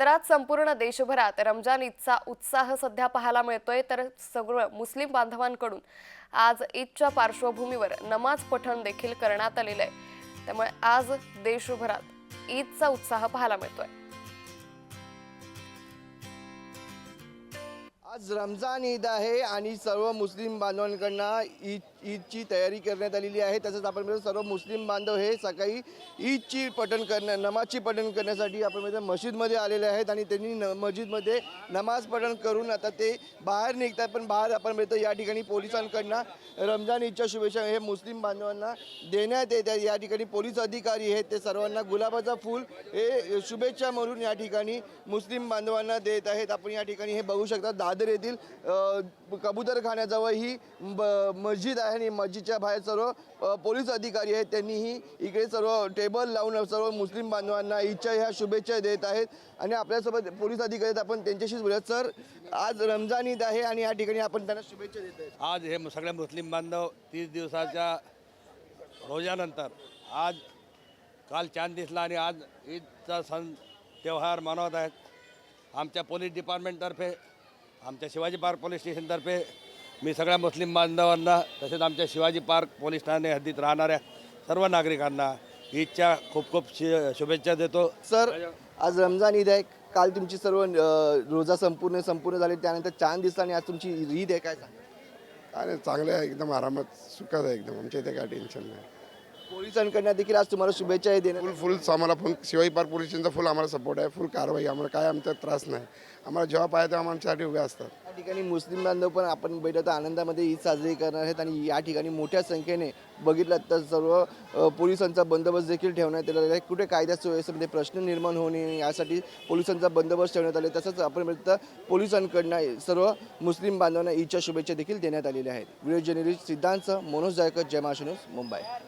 तर आज संपूर्ण देशभरात रमजान ईदचा उत्साह सध्या पाहायला मिळतोय. तर सगळं मुस्लिम बांधवांकडून आज ईदच्या पार्श्वभूमीवर नमाज पठण देखील करण्यात आलेलं आहे. त्यामुळे आज देशभरात ईदचा उत्साह पाहायला मिळतोय. आज रमजान ईद आहे आणि सर्व मुस्लिम बांधवांकडनं ईद ईदची तयारी करण्यात आलेली आहे. तसंच आपण बघतो सर्व मुस्लिम बांधव हे सकाळी ईदची पठण करण्या नमाजची पठण करण्यासाठी आपण बघतो मस्जिदमध्ये आलेले आहेत आणि त्यांनी न मस्जिदमध्ये नमाज पठण करून आता ते बाहेर निघतात. पण बाहेर आपण मिळतो या ठिकाणी पोलिसांकडनं रमजान ईदच्या शुभेच्छा हे मुस्लिम बांधवांना देण्यात येत या ठिकाणी पोलीस अधिकारी आहेत ते सर्वांना गुलाबाचा फूल हे शुभेच्छा म्हणून या ठिकाणी मुस्लिम बांधवांना देत आहेत. आपण या ठिकाणी हे बघू शकता दादर येथील अ, कबूतरखान्याजवळ ही ब- मस्जिद आहे आणि मस्जिदच्या बाहेर सर्व पोलीस अधिकारी आहेत. त्यांनीही इकडे सर्व टेबल लावून सर्व मुस्लिम बांधवांना ईदच्या ह्या शुभेच्छा देत आहेत. आणि आपल्यासोबत पोलीस अधिकारी आहेत. आपण त्यांच्याशीच बोलूयात. सर आज रमजान ईद आहे आणि या ठिकाणी आपण त्यांना शुभेच्छा देत आहेत. आज हे सगळ्या मुस्लिम बांधव तीस दिवसाच्या रोजानंतर आज काल चांद दिसला आणि आज ईदचा सण त्यौहार मनवत आहेत. आमच्या पोलीस डिपार्टमेंटतर्फे आमच्या शिवाजी पार्क पोलीस स्टेशनतर्फे मी सगळ्या मुस्लिम बांधवांना तसेच आमच्या शिवाजी पार्क पोलीस ठाणे हद्दीत राहणाऱ्या सर्व नागरिकांना ईदच्या खूप खूप शि- शुभेच्छा देतो. सर आज रमजान ईद आहे. काल तुमची सर्व रोजा संपूर्ण संपूर्ण झाले. त्यानंतर चांद दिसला आणि आज तुमची ईद आहे. काय सांगा नाही चांगलं आहे. एकदम आरामात सुखात आहे एकदम. आमच्या इथे काय टेन्शन नाही. पोलिसांकडनं देखील आज तुम्हाला शुभेच्छा हे देण्यात फुल फुल आम्हाला फुल शिवाई पार्क पोलीस स्टेशनचा फुल आम्हाला सपोर्ट आहे. फुल कारवाई आम्हाला काय आमचा त्रास नाही. आम्हाला जेव्हा पाहिजे तेव्हा आमच्यासाठी उभे असतात. या ठिकाणी मुस्लिम बांधव पण आपण बैठक आनंदामध्ये ईद साजरी करणार आहेत आणि या ठिकाणी मोठ्या संख्येने बघितलं तर सर्व अ, पोलिसांचा बंदोबस्त देखील ठेवण्यात आलेला आहे. कुठे कायदा सुव्यवस्थेमध्ये प्रश्न निर्माण होणे यासाठी पोलिसांचा बंदोबस्त ठेवण्यात आले तसंच आपण बघितलं पोलिसांकडनं सर्व मुस्लिम बांधवांना ईदच्या शुभेच्छा देखील देण्यात आलेल्या आहेत. Video journalist Siddhant Manoj Jaikar Jai Maharashtra news Mumbai.